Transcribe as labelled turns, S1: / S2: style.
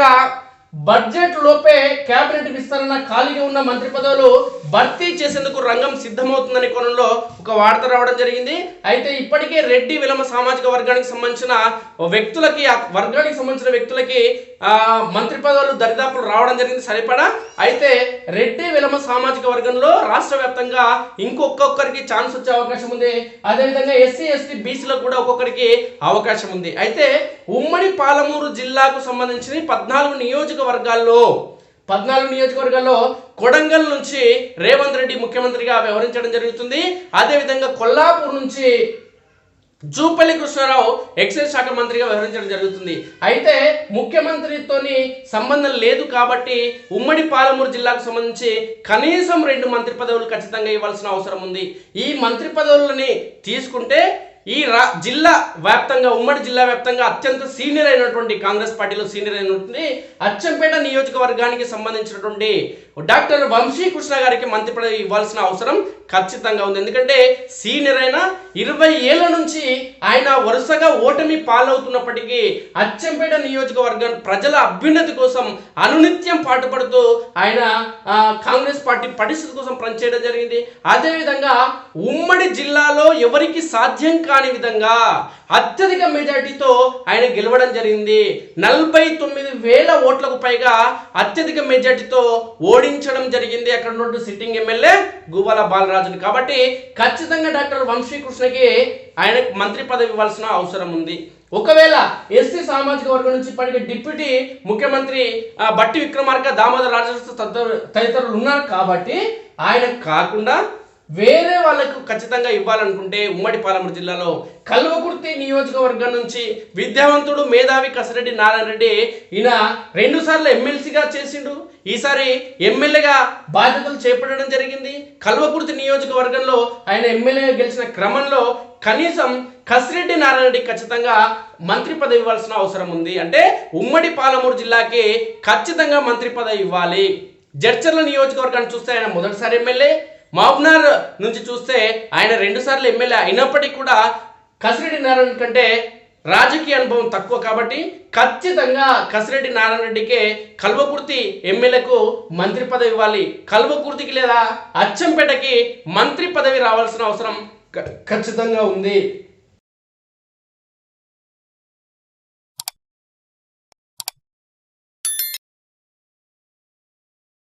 S1: 对啊，బడ్జెట్ లోపే కేబినెట్ విస్తరణ ఖాళీగా ఉన్న మంత్రి పదవులు భర్తీ చేసేందుకు రంగం సిద్ధమవుతుందనే కోణంలో ఒక వార్త రావడం జరిగింది. అయితే ఇప్పటికే రెడ్డి విలమ సామాజిక వర్గానికి సంబంధించిన వ్యక్తులకి ఆ వర్గానికి సంబంధించిన వ్యక్తులకి మంత్రి పదవులు దరిదాపులు రావడం జరిగింది. సరిపడా? అయితే రెడ్డి విలమ సామాజిక వర్గంలో రాష్ట్ర వ్యాప్తంగా ఇంకొక్కొక్కరికి ఛాన్స్ వచ్చే అవకాశం ఉంది. అదేవిధంగా ఎస్సీ ఎస్టీ బీసీలకు కూడా ఒక్కొక్కరికి అవకాశం ఉంది. అయితే ఉమ్మడి పాలమూరు జిల్లాకు సంబంధించిన పద్నాలుగు నియోజకవర్గాల్లో పద్నాలుగు నియోజకవర్గాల్లో కొడంగల్ నుంచి రేవంత్ రెడ్డి ముఖ్యమంత్రిగా వ్యవహరించడం జరుగుతుంది. అదేవిధంగా కొల్లాపూర్ నుంచి జూపల్లి కృష్ణారావు ఎక్సైజ్ శాఖ మంత్రిగా వ్యవహరించడం జరుగుతుంది. అయితే ముఖ్యమంత్రితోని సంబంధం లేదు కాబట్టి ఉమ్మడి పాలమూరు జిల్లాకు సంబంధించి కనీసం రెండు మంత్రి పదవులు ఖచ్చితంగా ఇవ్వాల్సిన అవసరం ఉంది. ఈ మంత్రి పదవులని తీసుకుంటే ఈ రా జిల్లా వ్యాప్తంగా ఉమ్మడి జిల్లా వ్యాప్తంగా అత్యంత సీనియర్ అయినటువంటి కాంగ్రెస్ పార్టీలో సీనియర్ అయినటువంటి అచ్చంపేట నియోజకవర్గానికి సంబంధించినటువంటి డాక్టర్ వంశీ కృష్ణ గారికి మంత్రి పదవి ఇవ్వాల్సిన అవసరం ఖచ్చితంగా ఉంది. ఎందుకంటే సీనియర్ అయిన ఇరవై ఏళ్ళ నుంచి ఆయన వరుసగా ఓటమి పాలవుతున్నప్పటికీ అచ్చంపేట నియోజకవర్గం ప్రజల అభ్యున్నతి కోసం అనునిత్యం పాటుపడుతూ ఆయన కాంగ్రెస్ పార్టీ పరిస్థితి కోసం పనిచేయడం జరిగింది. అదేవిధంగా ఉమ్మడి జిల్లాలో ఎవరికి సాధ్యం కాని విధంగా అత్యధిక మెజార్టీతో ఆయన గెలవడం జరిగింది. నలభై తొమ్మిది వేల ఓట్లకు పైగా అత్యధిక మెజార్టీతో ఓడించడం జరిగింది అక్కడ ఉన్నటువంటి సిట్టింగ్ ఎమ్మెల్యే గువ్వల బాలరాజుని. కాబట్టి ఖచ్చితంగా డాక్టర్ వంశీకృష్ణకి ఆయనకు మంత్రి పదవి ఇవ్వాల్సిన అవసరం ఉంది. ఒకవేళ ఎస్సీ సామాజిక వర్గం నుంచి పడిన డిప్యూటీ ముఖ్యమంత్రి బట్టి విక్రమార్క దామోదర రాజస్వ తదితరులు ఉన్నారు కాబట్టి ఆయన కాకుండా వేరే వాళ్ళకు ఖచ్చితంగా ఇవ్వాలనుకుంటే ఉమ్మడి పాలమూరు జిల్లాలో కల్వకుర్తి నియోజకవర్గం నుంచి విద్యావంతుడు మేధావి కసిరెడ్డి నారాయణ రెడ్డి ఈయన రెండుసార్లు ఎమ్మెల్సీగా చేసిండు. ఈసారి ఎమ్మెల్యేగా బాధ్యతలు చేపట్టడం జరిగింది. కల్వకుర్తి నియోజకవర్గంలో ఆయన ఎమ్మెల్యేగా గెలిచిన క్రమంలో కనీసం కసిరెడ్డి నారాయణ రెడ్డి ఖచ్చితంగా మంత్రి పదవి ఇవ్వాల్సిన అవసరం ఉంది. అంటే ఉమ్మడి పాలమూరు జిల్లాకి ఖచ్చితంగా మంత్రి పదవి ఇవ్వాలి. జడ్చర్ల నియోజకవర్గాన్ని చూస్తే ఆయన మొదటిసారి ఎమ్మెల్యే మహబూబ్నగర్ నుంచి చూస్తే ఆయన రెండు సార్లు ఎమ్మెల్యే అయినప్పటికీ కూడా కసిరెడ్డి నారాయణ కంటే రాజకీయ అనుభవం తక్కువ కాబట్టి ఖచ్చితంగా కసిరెడ్డి నారాయణ రెడ్డికే కల్వకుర్తి ఎమ్మెల్యేకు మంత్రి పదవి ఇవ్వాలి. కల్వకుర్తికి లేదా అచ్చంపేటకి మంత్రి పదవి రావాల్సిన అవసరం ఖచ్చితంగా ఉంది.